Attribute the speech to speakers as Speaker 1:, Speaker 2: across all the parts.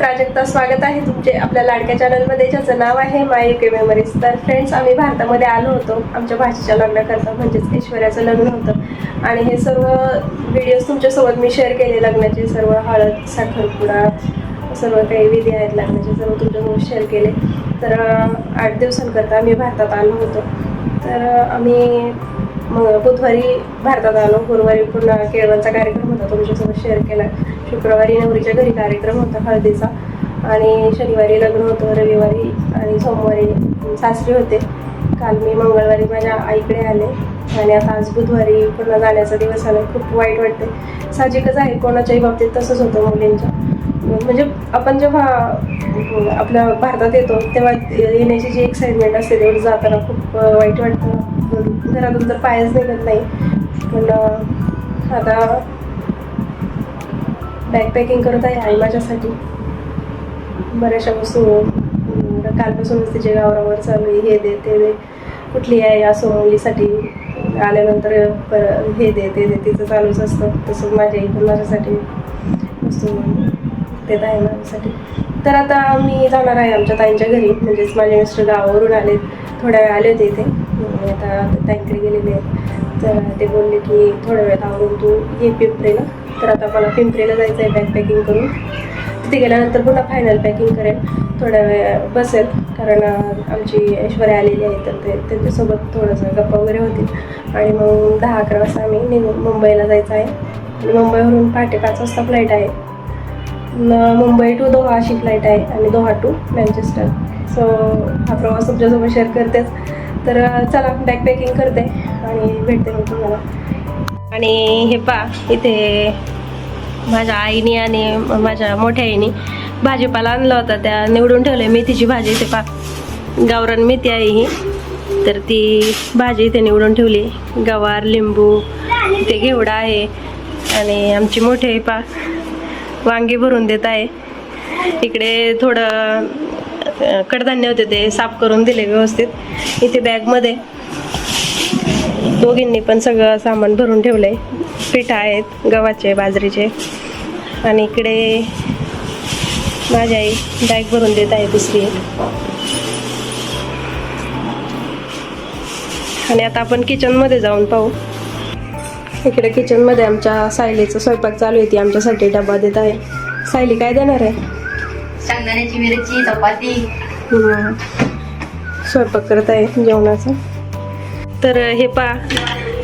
Speaker 1: प्राजक्ता स्वागत आहे. तुमचे आपल्या लाडक्या चॅनलमध्ये ज्याचं नाव आहे माय के मेमरीज तर फ्रेंड्स आम्ही भारतामध्ये आलो होतो. आमच्या भाषेच्या लग्नाकरता म्हणजेच ऐश्वर्याचं लग्न होतं. आणि हे सर्व व्हिडिओज तुमच्यासोबत मी शेअर केले. लग्नाचे सर्व हळद साखरपुडा सर्व काही विधी आहेत लग्नाचे सर्व तुमच्यासोबत शेअर केले. तर आठ दिवसांकरता आम्ही भारतात आलो होतो. तर आम्ही मग बुधवारी भारतात आलो. गुरुवारी पुन्हा केळवणचा कार्यक्रम होता. तुमच्यासोबत शेअर केला. शुक्रवारी नवरीच्या घरी कार्यक्रम होता हळदीचा. आणि शनिवारी लग्न होतं रविवारी आणि सोमवारी सासरी होते. काल मी मंगळवारी माझ्या आईकडे आले. आणि आता आज बुधवारी पुन्हा जाण्याचा दिवस आला खूप वाईट वाटते साहजिकच आहे कोणाच्याही बाबतीत तसंच होतं मुलींच्या म्हणजे आपण जेव्हा आपल्या भारतात येतो तेव्हा येण्याची जी एक्साइटमेंट असते तेवढं जाताना खूप वाईट वाटतं. घरातून तर पायच निघत नाही. पण आता बॅग बॅकपॅकिंग करत आहे आई माझ्यासाठी. बऱ्याचशा वस्तू कालपासूनच तिचे गावरावर चालू आहे. हे दे ते दे. कुठली आहे असो मुलीसाठी आल्यानंतर पर हे दे ते दे. तिचं चालूच असतं. तसं माझ्या इथून माझ्यासाठी वस्तू देत आहे माझ्यासाठी. तर आता मी जाणार आहे आमच्या ताईंच्या घरी. म्हणजेच माझे मिस्टर गावावरून आले थोड्या वेळ आले होते इथे. आता ताईंकडे गेलेले आहेत. तर ते बोलले की थोड्या वेळात आवरून तू ये ना तर आता मला पिंपरीला जायचं आहे बॅग पॅकिंग करून. तिथे गेल्यानंतर पुन्हा फायनल पॅकिंग करेल थोड्या वेळ बसेल कारण आमची ऐश्वर्या आलेली आहे तर ते त्यांच्यासोबत थोडंसं गप्पा वगैरे होतील. आणि मग दहा अकरा वाजता आम्ही निघून मुंबईला जायचं आहे. आणि मुंबईवरून पहाटे पाच वाजता फ्लाईट आहे. मुंबई टू दोहा अशी फ्लाईट आहे आणि दोहा टू मॅन्चेस्टर सो हा प्रवास तुमच्यासोबत शेअर करतेच. तर चला बॅग पॅकिंग करते आणि भेटते मग तुम्हाला. आणि हे पा इथे माझ्या आईने आणि माझ्या मोठ्या आईने भाजीपाला आणला होता. त्या निवडून ठेवले मेथीची भाजी इथे पा. गावरान मेथी आहे ही. तर ती भाजी इथे निवडून ठेवली. गवार लिंबू इथे घेवडा आहे. आणि आमची मोठी आई पा वांगी भरून देत आहे. इकडे थोडं कडधान्य होते ते साफ करून दिले व्यवस्थित. इथे बॅगमध्ये दोघींनी पण सगळं सामान भरून ठेवलंय. पीठ आहेत गव्हाचे बाजरीचे. आणि इकडे माझी आई बॅग भरून देत आहे दुसरी आणि आता आपण किचनमध्ये जाऊन पाहू. इकडे किचनमध्ये आमच्या सायलीचा स्वयंपाक चालू आहे ती आमच्यासाठी डबा देत आहे. सायली काय देणार आहे?
Speaker 2: शेंगदाण्याची मिरची चपाती.
Speaker 1: स्वयंपाक करत आहे जेवणाचा. तर हे पा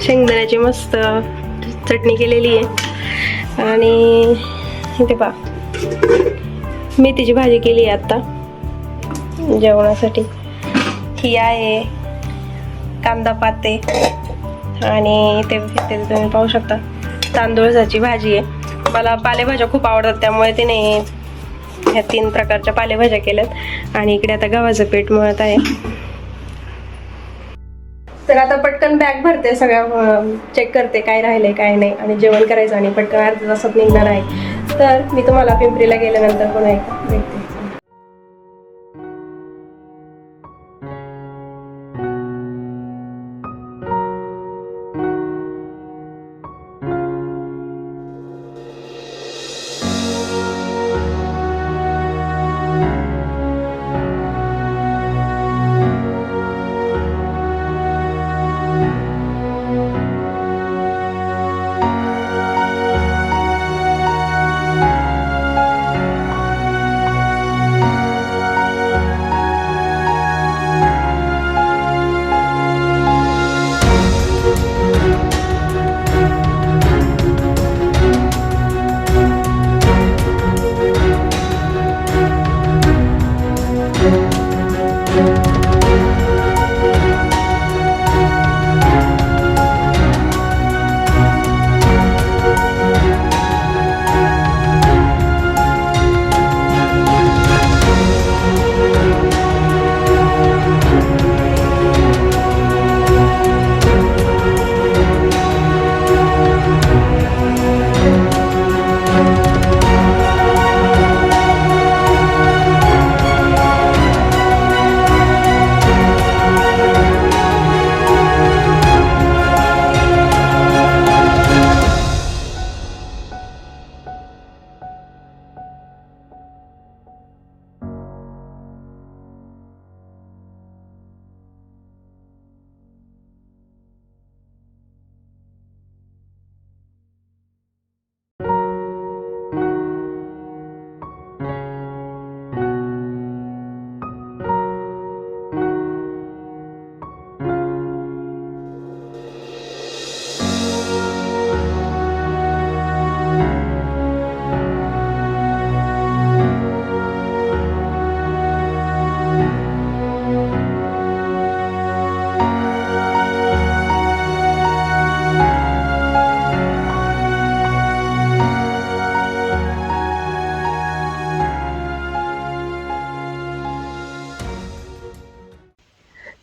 Speaker 1: शेंगदाण्याची मस्त चटणी केलेली आहे. आणि इथे पा मेथीची भाजी केली आहे आत्ता जेवणासाठी. ही आहे कांदा पाते. आणि इथे इथे तुम्ही पाहू शकता. तांदूळसाची भाजी आहे. मला पालेभाज्या खूप आवडतात त्यामुळे तिने ह्या तीन प्रकारच्या पालेभाज्या केल्यात. आणि इकडे आता गव्हाचं पीठ मळत आहे. तर आता पटकन बॅग भरते सगळ्या चेक करते काय राहिले काय नाही. आणि जेवण करायचं आणि पटकन अर्ध्या तासात निघणार आहे. तर मी तुम्हाला पिंपरीला गेल्यानंतर पुन्हा एकदा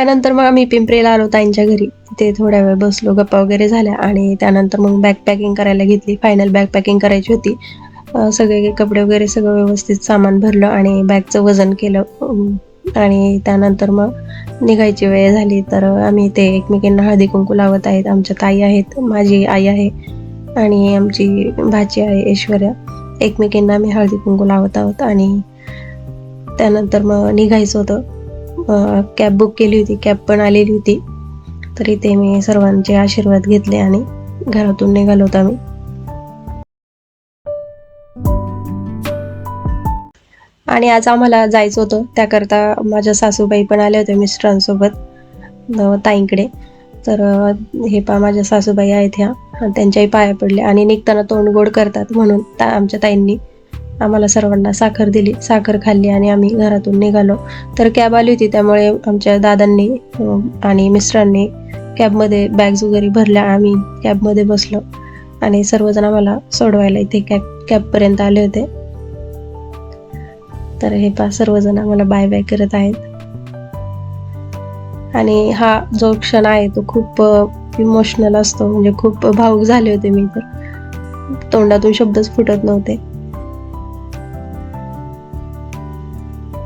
Speaker 1: त्यानंतर मग आम्ही पिंपरीला आलो ताईंच्या घरी. तिथे थोड्या वेळ बसलो गप्पा वगैरे झाल्या आणि त्यानंतर मग बॅग पॅकिंग करायला घेतली. फायनल बॅग पॅकिंग करायची होती. सगळे कपडे वगैरे सगळं व्यवस्थित सामान भरलं आणि बॅगचं वजन केलं. आणि त्यानंतर मग निघायची वेळ झाली. तर आम्ही ते एकमेकींना हळदी कुंकू लावत आहेत. आमच्या ताई आहेत माझी आई आहे आणि आमची भाची आहे ऐश्वर्या. एकमेकींना आम्ही हळदी कुंकू लावत आहोत आणि त्यानंतर मग निघायचं होतं. कॅब बुक केली होती. कॅब पण आलेली होती. तर इथे मी सर्वांचे आशीर्वाद घेतले आणि घरातून निघालो होतो आम्ही. आणि आज आम्हाला जायचं होतं. त्याकरता माझ्या सासूबाई पण आल्या होत्या मिस्टरांसोबत ताईंकडे. तर हे पा माझ्या सासूबाई आहेत ह्या. त्यांच्याही पाया पडले आणि निघताना तोंड गोड करतात म्हणून ता आमच्या ताईंनी. आम्हाला सर्वांना साखर दिली साखर खाल्ली आणि आम्ही घरातून निघालो. तर कॅब आली होती त्यामुळे आमच्या दादांनी आणि मिस्टरांनी कॅबमध्ये बॅग्स वगैरे भरल्या आम्ही कॅबमध्ये बसलो. आणि सर्वजण आम्हाला सोडवायला इथे कॅब कॅबपर्यंत आले होते. तर हे पा सर्वजण आम्हाला बाय बाय करत आहेत. आणि हा जो क्षण आहे तो खूप इमोशनल असतो. म्हणजे खूप भावुक झाले होते मी तर तोंडातून शब्दच फुटत नव्हते.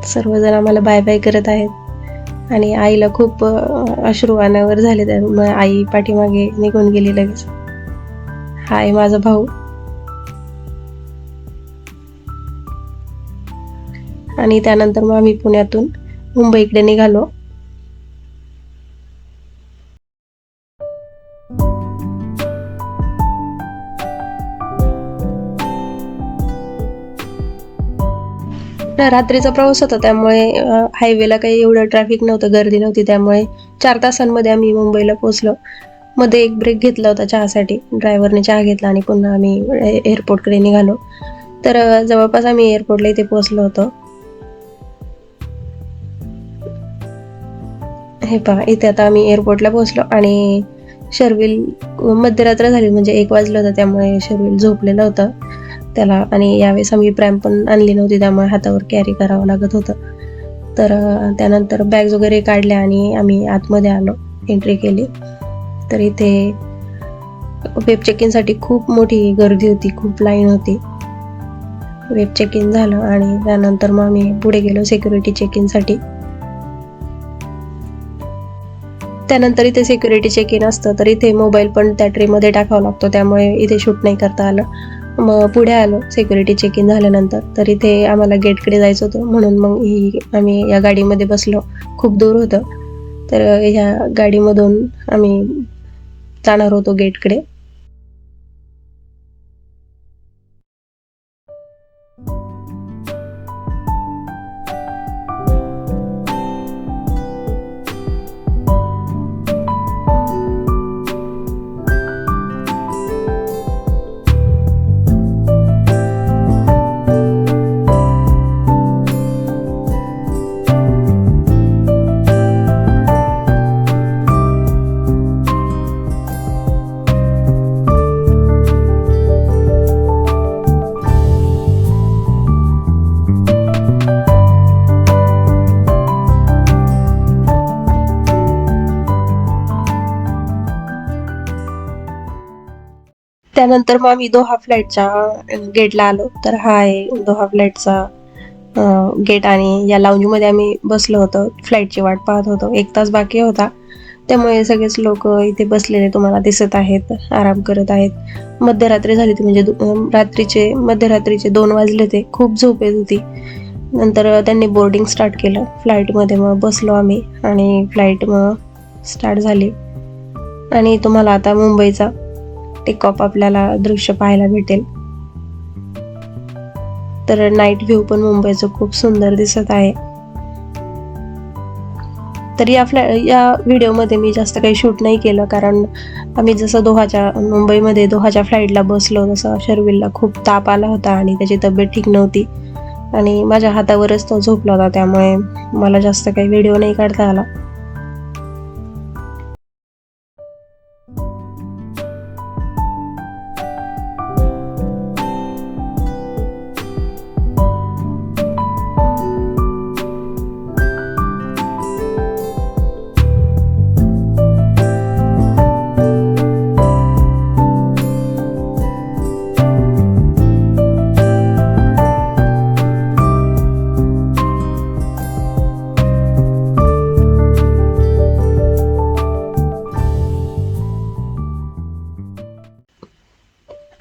Speaker 1: सर्वजण आम्हाला बाय बाय करत आहेत. आणि आईला खूप अश्रू अनावर झाले त्यामुळे आई पाठीमागे निघून गेली लगेच. हा आहे माझा भाऊ. आणि त्यानंतर मग आम्ही पुण्यातून मुंबईकडे निघालो. रात्रीचा प्रवास होता त्यामुळे हायवेला काही एवढं ट्रॅफिक नव्हतं गर्दी नव्हती त्यामुळे चार तासांमध्ये आम्ही मुंबईला पोहोचलो. मध्ये एक ब्रेक घेतला होता चहासाठी. ड्रायव्हरने चहा घेतला आणि पुन्हा आम्ही एअरपोर्टकडे निघालो. तर जवळपास आम्ही एअरपोर्टला इथे पोहोचलो होतो. हे पहा इथे आता आम्ही एअरपोर्टला पोहोचलो आणि शर्विल मध्यरात्र झाली म्हणजे एक वाजलं होतं त्यामुळे शर्विल झोपलेलं होतं. त्याला आणि यावेळेस आम्ही प्रॅम पण आणली नव्हती त्यामुळे हातावर कॅरी करावं लागत होतं. तर त्यानंतर बॅग्स वगैरे काढल्या आणि आम्ही आतमध्ये आलो एंट्री केली. तर इथे वेब चेक इनसाठी खूप मोठी गर्दी होती खूप लाईन होती. वेब चेक इन झालं आणि त्यानंतर मग आम्ही पुढे गेलो सिक्युरिटी चेक इनसाठी त्यानंतर इथे सिक्युरिटी चेक इन असतं तर इथे मोबाईल पण त्या ट्रेमध्ये टाकावा लागतो त्यामुळे इथे शूट नाही करता आलं. मग पुढे आलो. सिक्युरिटी चेक इन झाल्यानंतर. तर इथे आम्हाला गेटकडे जायचं होतं. म्हणून मग ही आम्ही या गाडीमध्ये बसलो. खूप दूर होतं. तर ह्या गाडीमधून आम्ही जाणार होतो गेटकडे. त्यानंतर मग आम्ही दोहा फ्लॅटच्या गेटला आलो. तर हा आहे दोहा फ्लाईटचा गेट आणि या लाऊंजमध्ये आम्ही बसलो होतो. फ्लाईटची वाट पाहत होतो. एक तास बाकी होता. त्यामुळे सगळेच लोक इथे बसलेले तुम्हाला दिसत आहेत आराम करत आहेत. मध्यरात्री झाली होती म्हणजे दु- रात्रीचे मध्यरात्रीचे दोन वाजले ते खूप झोप येत होती. नंतर त्यांनी बोर्डिंग स्टार्ट केलं. फ्लाईटमध्ये मग बसलो आम्ही आणि फ्लाईट मग स्टार्ट झाली. आणि तुम्हाला आता मुंबईचा टेकऑफ आपल्याला दृश्य पाहायला भेटेल. तर नाईट व्ह्यू पण मुंबईचं खूप सुंदर दिसत आहे. तर या फ्लॅ या व्हिडिओमध्ये मी जास्त काही शूट नाही केलं कारण आम्ही जसं दोहाच्या मुंबईमध्ये दोहाच्या फ्लाईटला बसलो तसं शर्विलला खूप ताप आला होता आणि त्याची तब्येत ठीक नव्हती. आणि माझ्या हातावरच तो झोपला होता त्यामुळे मला जास्त काही व्हिडिओ नाही काढता आला.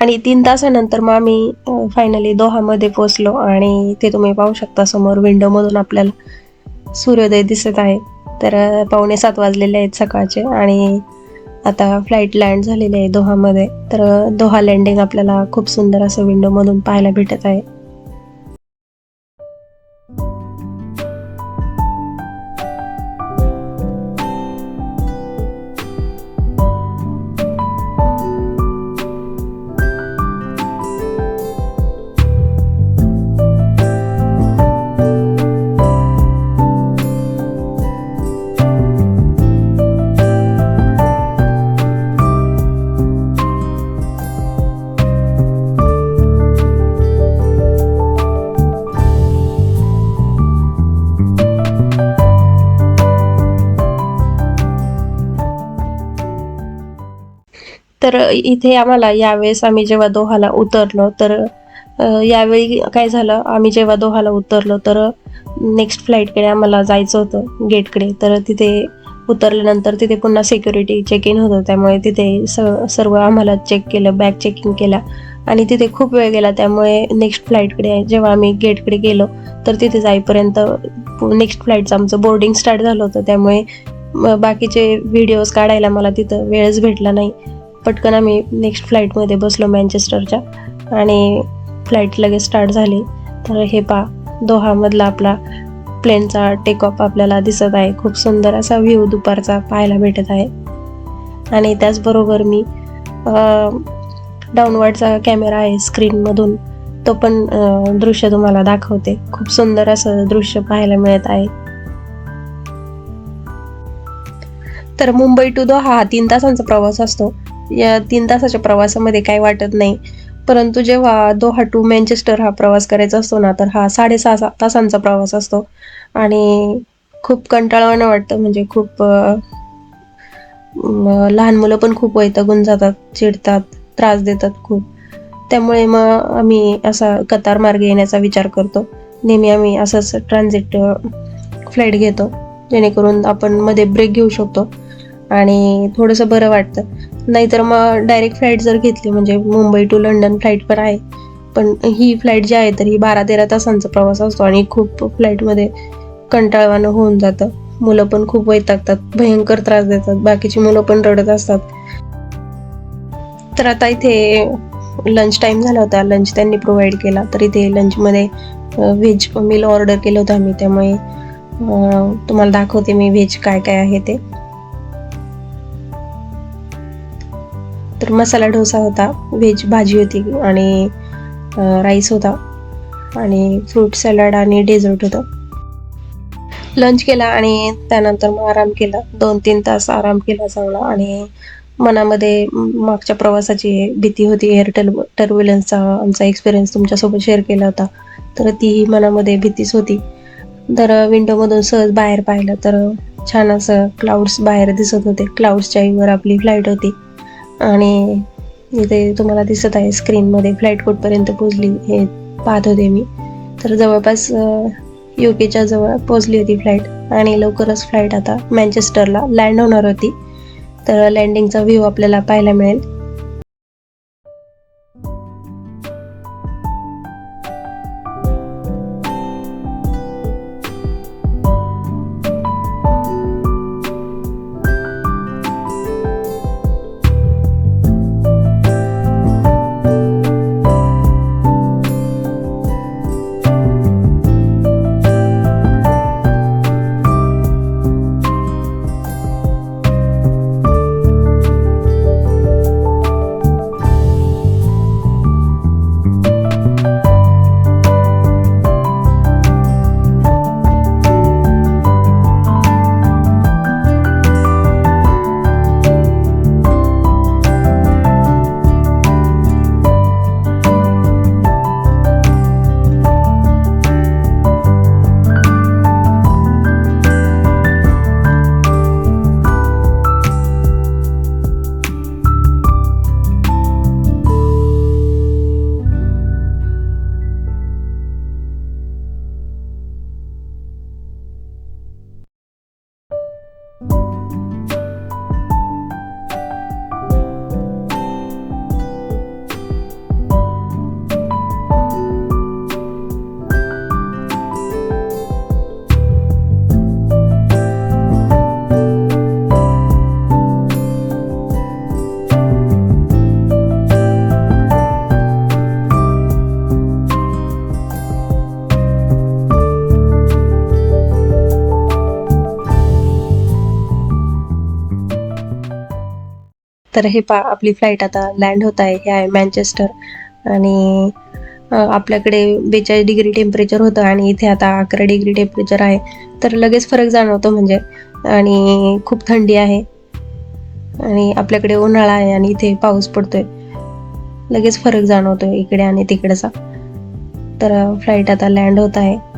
Speaker 1: आणि तीन तासानंतर मग आम्ही फायनली दोहामध्ये पोचलो आणि ते तुम्ही पाहू शकता समोर विंडोमधून आपल्याला सूर्योदय दिसत आहे. तर पावणे सात वाजलेले आहेत सकाळचे आणि आता फ्लाईट लँड झालेली आहे दोहामध्ये. तर दोहा लँडिंग आपल्याला खूप सुंदर असं विंडोमधून पाहायला भेटत आहे. तर इथे आम्हाला यावेळेस आम्ही जेव्हा दोहाला उतरलो तर यावेळी काय झालं? आम्ही जेव्हा दोहाला उतरलो तर नेक्स्ट फ्लाईटकडे आम्हाला जायचं होतं गेटकडे तर तिथे उतरल्यानंतर तिथे पुन्हा सिक्युरिटी चेक इन होतं त्यामुळे तिथे स सर्व आम्हाला चेक केलं बॅग चेकिंग केला. आणि तिथे खूप वेळ गेला. त्यामुळे नेक्स्ट फ्लाईटकडे जेव्हा आम्ही गेटकडे गेलो तर तिथे जाईपर्यंत नेक्स्ट फ्लाईटचं आमचं बोर्डिंग स्टार्ट झालं होतं. त्यामुळे बाकीचे व्हिडिओज काढायला मला तिथं वेळच भेटला नाही. पटकन आम्ही नेक्स्ट फ्लाईटमध्ये बसलो मॅन्चेस्टरच्या आणि फ्लाईट लगेच स्टार्ट झाली. तर हे पा दोहामधला आपला प्लेनचा टेक ऑफ आपल्याला दिसत आहे. खूप सुंदर असा व्ह्यू दुपारचा पाहायला भेटत आहे. आणि त्याचबरोबर मी डाऊनवर्डचा कॅमेरा आहे स्क्रीनमधून तो पण दृश्य तुम्हाला दाखवते. खूप सुंदर असं दृश्य पाहायला मिळत आहे. तर मुंबई टू दोहा हा तीन तासांचा प्रवास असतो. या तीन तासाच्या प्रवासामध्ये काही वाटत नाही. परंतु जेव्हा दोहा टू मँचेस्टर हा प्रवास करायचा असतो ना तर हा साडेसहा तासांचा प्रवास असतो. आणि खूप कंटाळवाणं वाटतं म्हणजे खूप लहान मुलं पण खूप वैतागून जातात चिडतात त्रास देतात खूप. त्यामुळे मग आम्ही असा कतार मार्गे येण्याचा विचार करतो. नेहमी आम्ही असंच ट्रान्झिट फ्लाईट घेतो जेणेकरून आपण मध्ये ब्रेक घेऊ शकतो. आणि थोडंसं बरं वाटतं. नाहीतर मग डायरेक्ट फ्लाईट जर घेतली म्हणजे मुंबई टू लंडन फ्लाईट पण आहे. पण ही फ्लाईट जी आहे तर ही बारा तेरा तासांचा प्रवास असतो आणि खूप फ्लाईटमध्ये कंटाळवानं होऊन जातं. मुलं पण खूप वैतागतात भयंकर त्रास देतात बाकीची मुलं पण रडत असतात. तर आता इथे लंच टाइम झाला होता लंच त्यांनी प्रोव्हाइड केला. तर इथे लंचमध्ये व्हेज मील ऑर्डर केलं होतं आम्ही. त्यामुळे तुम्हाला दाखवते मी व्हेज काय काय आहे ते. तर मसाला डोसा होता व्हेज भाजी होती आणि राईस होता आणि फ्रूट सॅलड आणि डेझर्ट होतं. लंच केला आणि त्यानंतर मग आराम केला. दोन तीन तास आराम केला चांगला आणि मनामध्ये मागच्या प्रवासाची भीती होती. एअर टर् टर्ब्युलन्सचा आमचा एक्सपिरियन्स तुमच्यासोबत शेअर केला होता. तर तीही मनामध्ये भीतीच होती. तर विंडोमधून सहज बाहेर पाहिलं तर छान असं क्लाउड्स बाहेर दिसत होते. क्लाउड्सच्या वर आपली फ्लाईट होती. आणि इथे तुम्हाला दिसत आहे स्क्रीनमध्ये फ्लाईट कुठपर्यंत पोचली हे पाहत होते मी. तर जवळपास यू केच्या जवळ पोचली होती फ्लाईट आणि लवकरच फ्लाईट आता मँचेस्टरला लँड होणार होती. तर लँडिंगचा व्ह्यू आपल्याला पाहायला मिळेल. तर हे पा आपली फ्लाईट आता लँड होत आहे हे आहे मँचेस्टर आणि आपल्याकडे बेचाळीस डिग्री टेम्परेचर होतं आणि इथे आता अकरा डिग्री टेम्परेचर आहे. तर लगेच फरक जाणवतो म्हणजे. आणि खूप थंडी आहे. आणि आपल्याकडे उन्हाळा आहे आणि इथे पाऊस पडतोय. लगेच फरक जाणवतो इकडे आणि तिकडचा. तर फ्लाईट आता लँड होत आहे.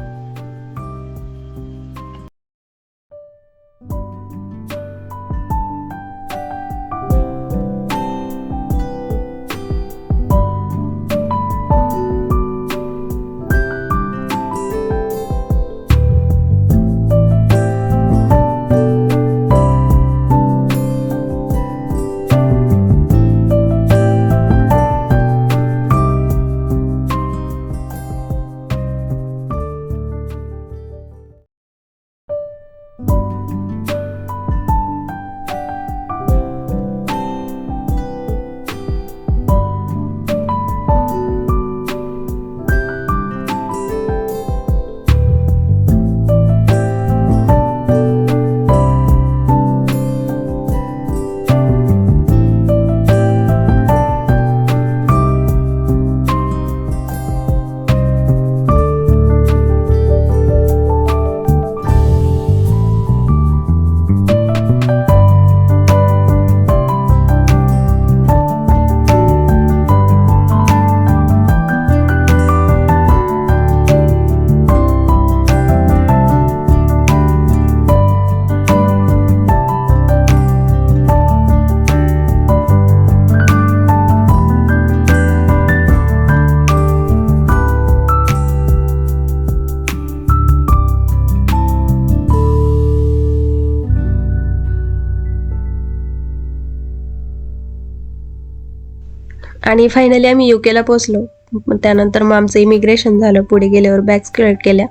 Speaker 1: आणि फायनली आम्ही यू केला पोचलो त्यानंतर मग आमचं इमिग्रेशन झालं. पुढे गेल्यावर बॅग्स कलेक्ट केल्या.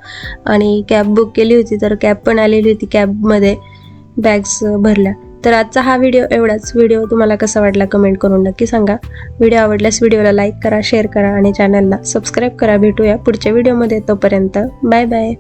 Speaker 1: आणि कॅब बुक केली होती तर कॅब पण आलेली होती कॅबमध्ये बॅग्स भरल्या. तर आजचा हा व्हिडिओ एवढाच. व्हिडिओ तुम्हाला कसा वाटला कमेंट करून नक्की सांगा. व्हिडिओ आवडल्यास व्हिडिओला लाईक करा शेअर करा आणि चॅनलला सबस्क्राईब करा. भेटूया पुढच्या व्हिडिओमध्ये तोपर्यंत बाय बाय